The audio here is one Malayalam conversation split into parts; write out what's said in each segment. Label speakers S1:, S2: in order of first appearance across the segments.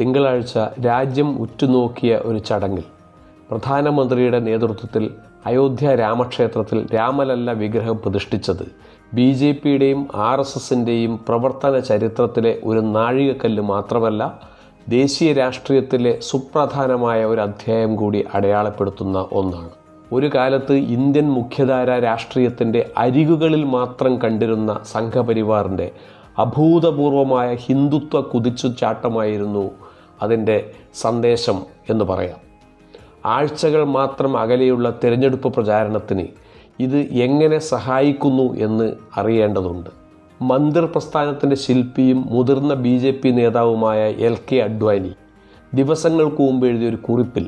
S1: തിങ്കളാഴ്ച രാജ്യം ഉറ്റുനോക്കിയ ഒരു ചടങ്ങിൽ പ്രധാനമന്ത്രിയുടെ നേതൃത്വത്തിൽ അയോധ്യ രാമക്ഷേത്രത്തിൽ രാമലല്ല വിഗ്രഹം പ്രതിഷ്ഠിച്ചത് ബി ജെ പിയുടെയും ആർ എസ് എസിന്റെയും പ്രവർത്തന ചരിത്രത്തിലെ ഒരു നാഴികക്കല്ല് മാത്രമല്ല ദേശീയ രാഷ്ട്രീയത്തിലെ സുപ്രധാനമായ ഒരു അധ്യായം കൂടി അടയാളപ്പെടുത്തുന്ന ഒന്നാണ്. ഒരു കാലത്ത് ഇന്ത്യൻ മുഖ്യധാര രാഷ്ട്രീയത്തിന്റെ അരികുകളിൽ മാത്രം കണ്ടിരുന്ന സംഘപരിവാറിന്റെ അഭൂതപൂർവമായ ഹിന്ദുത്വ കുതിച്ചുചാട്ടമായിരുന്നു അതിന്റെ സന്ദേശം എന്ന് പറയാം. ആഴ്ചകൾ മാത്രം അകലെയുള്ള തിരഞ്ഞെടുപ്പ് പ്രചാരണത്തിന് ഇത് എങ്ങനെ സഹായിക്കുന്നു എന്ന് അറിയേണ്ടതുണ്ട്. മന്ദിർ പ്രസ്ഥാനത്തിന്റെ ശില്പിയും മുതിർന്ന ബി ജെ പി നേതാവുമായ എൽ കെ അഡ്വാനി ദിവസങ്ങൾക്ക് മുമ്പ് എഴുതിയൊരു കുറിപ്പിൽ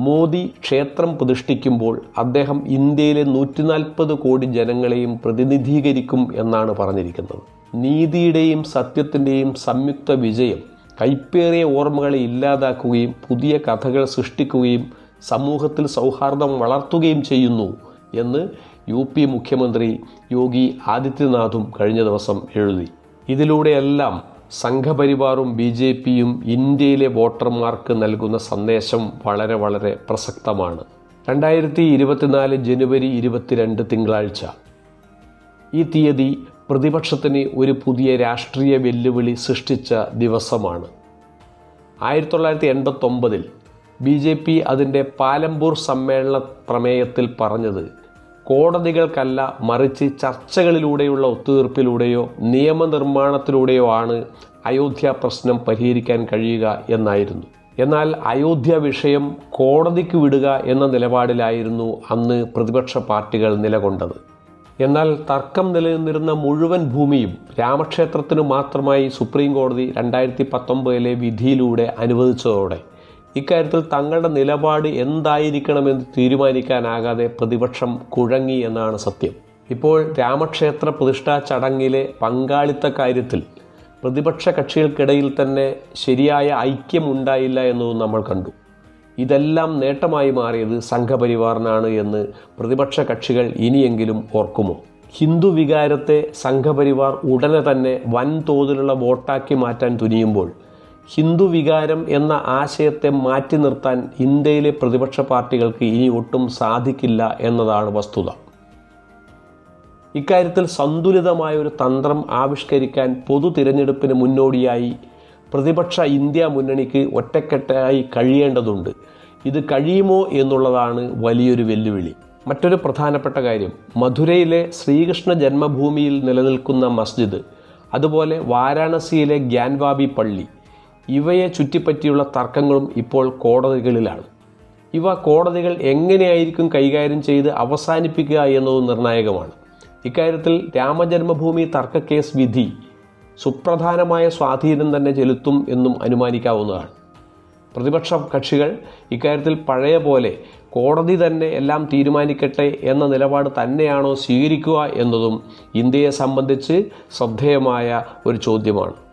S1: മോദി ക്ഷേത്രം പ്രതിഷ്ഠിക്കുമ്പോൾ അദ്ദേഹം ഇന്ത്യയിലെ നൂറ്റി നാൽപ്പത് കോടി ജനങ്ങളെയും പ്രതിനിധീകരിക്കും എന്നാണ് പറഞ്ഞിരിക്കുന്നത്. നീതിയുടെയും സത്യത്തിന്റെയും സംയുക്ത വിജയം കൈപ്പേറിയ ഓർമ്മകളെ ഇല്ലാതാക്കുകയും പുതിയ കഥകൾ സൃഷ്ടിക്കുകയും സമൂഹത്തിൽ സൗഹാർദ്ദം വളർത്തുകയും ചെയ്യുന്നു എന്ന് യു പി മുഖ്യമന്ത്രി യോഗി ആദിത്യനാഥും കഴിഞ്ഞ ദിവസം എഴുതി. ഇതിലൂടെയെല്ലാം സംഘപരിവാറും ബി ജെ പിയും ഇന്ത്യയിലെ വോട്ടർമാർക്ക് നൽകുന്ന സന്ദേശം വളരെ വളരെ പ്രസക്തമാണ്. രണ്ടായിരത്തി ഇരുപത്തിനാല് ജനുവരി ഇരുപത്തിരണ്ട് തിങ്കളാഴ്ച. ഈ തീയതി പ്രതിപക്ഷത്തിന് ഒരു പുതിയ രാഷ്ട്രീയ വെല്ലുവിളി സൃഷ്ടിച്ച ദിവസമാണ്. ആയിരത്തി തൊള്ളായിരത്തി എൺപത്തൊമ്പതിൽ ബി ജെ പി അതിന്റെ പാലമ്പൂർ സമ്മേളന പ്രമേയത്തിൽ പറഞ്ഞത് കോടതികൾക്കല്ല മറിച്ച് ചർച്ചകളിലൂടെയുള്ള ഒത്തുതീർപ്പിലൂടെയോ നിയമനിർമ്മാണത്തിലൂടെയോ ആണ് അയോധ്യ പ്രശ്നം പരിഹരിക്കാൻ കഴിയുക എന്നായിരുന്നു. എന്നാൽ അയോധ്യ വിഷയം കോടതിക്ക് വിടുക എന്ന നിലപാടിലായിരുന്നു അന്ന് പ്രതിപക്ഷ പാർട്ടികൾ നിലകൊണ്ടത്. എന്നാൽ തർക്കം നിലനിന്നിരുന്ന മുഴുവൻ ഭൂമിയും രാമക്ഷേത്രത്തിനു മാത്രമായി സുപ്രീം കോടതി രണ്ടായിരത്തി പത്തൊമ്പതിലെ വിധിയിലൂടെ അനുവദിച്ചതോടെ ഇക്കാര്യത്തിൽ തങ്ങളുടെ നിലപാട് എന്തായിരിക്കണമെന്ന് തീരുമാനിക്കാനാകാതെ പ്രതിപക്ഷം കുഴങ്ങി എന്നാണ് സത്യം. ഇപ്പോൾ രാമക്ഷേത്ര പ്രതിഷ്ഠാ ചടങ്ങിലെ പങ്കാളിത്ത കാര്യത്തിൽ പ്രതിപക്ഷ കക്ഷികൾക്കിടയിൽ തന്നെ ശരിയായ ഐക്യമുണ്ടായില്ല എന്നതും നമ്മൾ കണ്ടു. ഇതെല്ലാം നേട്ടമായി മാറിയത് സംഘപരിവാറിനാണ് എന്ന് പ്രതിപക്ഷ കക്ഷികൾ ഇനിയെങ്കിലും ഓർക്കുമോ? ഹിന്ദു വികാരത്തെ സംഘപരിവാർ ഉടനെ തന്നെ വൻതോതിലുള്ള വോട്ടാക്കി മാറ്റാൻ തുനിയുമ്പോൾ ഹിന്ദു വികാരം എന്ന ആശയത്തെ മാറ്റി നിർത്താൻ ഇന്ത്യയിലെ പ്രതിപക്ഷ പാർട്ടികൾക്ക് ഇനി ഒട്ടും സാധിക്കില്ല എന്നതാണ് വസ്തുത. ഇക്കാര്യത്തിൽ സന്തുലിതമായ ഒരു തന്ത്രം ആവിഷ്കരിക്കാൻ പൊതു തിരഞ്ഞെടുപ്പിന് മുന്നോടിയായി പ്രതിപക്ഷ ഇന്ത്യ മുന്നണിക്ക് ഒറ്റക്കെട്ടായി കഴിയേണ്ടതുണ്ട്. ഇത് കഴിയുമോ എന്നുള്ളതാണ് വലിയൊരു വെല്ലുവിളി. മറ്റൊരു പ്രധാനപ്പെട്ട കാര്യം മധുരയിലെ ശ്രീകൃഷ്ണ ജന്മഭൂമിയിൽ നിലനിൽക്കുന്ന മസ്ജിദ് അതുപോലെ വാരാണസിയിലെ ഗ്യാൻവാബി പള്ളി ഇവയെ ചുറ്റിപ്പറ്റിയുള്ള തർക്കങ്ങളും ഇപ്പോൾ കോടതികളിലാണ്. ഇവ കോടതികൾ എങ്ങനെയായിരിക്കും കൈകാര്യം ചെയ്ത് അവസാനിപ്പിക്കുക എന്നത് നിർണായകമാണ്. ഇക്കാര്യത്തിൽ രാമജന്മഭൂമി തർക്ക കേസ് വിധി സുപ്രധാനമായ സ്വാധീനം തന്നെ ചെലുത്തും എന്നും അനുമാനിക്കാവുന്നതാണ്. പ്രതിപക്ഷ കക്ഷികൾ ഇക്കാര്യത്തിൽ പഴയ പോലെ കോടതി തന്നെ എല്ലാം തീരുമാനിക്കട്ടെ എന്ന നിലപാട് തന്നെയാണോ സ്വീകരിക്കുക എന്നതും ഇന്ത്യയെ സംബന്ധിച്ച് ശ്രദ്ധേയമായ ഒരു ചോദ്യമാണ്.